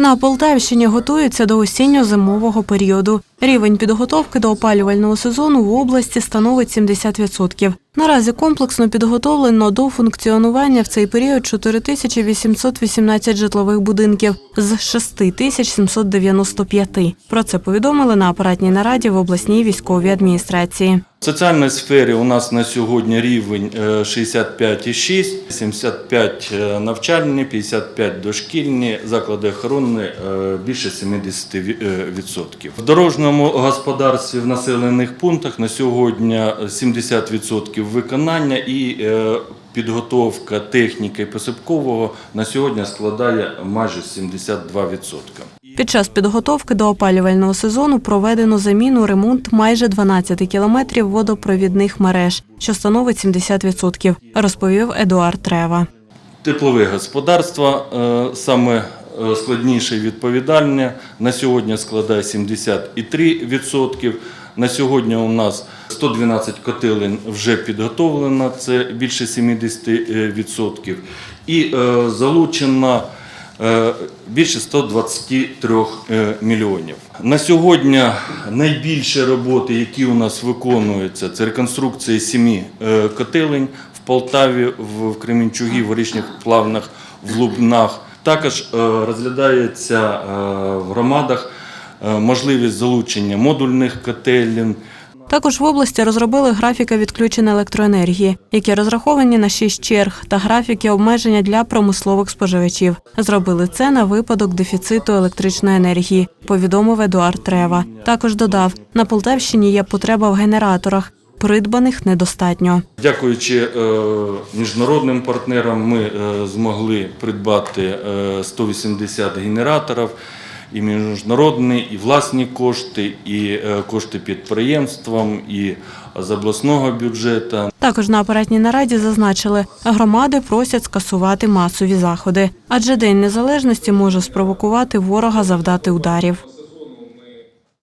На Полтавщині готуються до осінньо-зимового періоду. Рівень підготовки до опалювального сезону в області становить 70%. Наразі комплексно підготовлено до функціонування в цей період 4818 житлових будинків з 6795. Про це повідомили на апаратній нараді в обласній військовій адміністрації. В соціальній сфері у нас на сьогодні рівень е, 65,6, 75 е, навчальні, 55 дошкільні, заклади охорони е, більше 70%. В дорожньому господарстві в населених пунктах на сьогодні 70% виконання і е, підготовка техніки посипкового на сьогодні складає майже 72%. Під час підготовки до опалювального сезону проведено заміну ремонт майже 12 кілометрів водопровідних мереж, що становить 70%, розповів Едуард Трева. Теплове господарство е, саме е, складніше і відповідальне. На сьогодні складає 73%. На сьогодні у нас 112 котелень вже підготовлено, це більше 70%. І е, залучено е, більше 123 е, мільйонів. На сьогодні найбільші роботи, які у нас виконуються, це реконструкція е, котелень в Полтаві, в Кременчугі, в Горішніх Плавнах, в Лубнах. Також розглядається в громадах можливість залучення модульних котелень, Також в області розробили графіки відключення електроенергії, які розраховані на 6 черг, та графіки обмеження для промислових споживачів. Зробили це на випадок дефіциту електричної енергії, повідомив Едуард Трева. Також додав, на Полтавщині є потреба в генераторах, придбаних недостатньо. Дякуючи е, міжнародним партнерам, ми е, змогли придбати е, 180 генераторів. І міжнародні, і власні кошти, і е, кошти підприємствам, і з обласного бюджету. Також на апаратній нараді зазначили, громади просять скасувати масові заходи, адже День Незалежності може спровокувати ворога завдати ударів.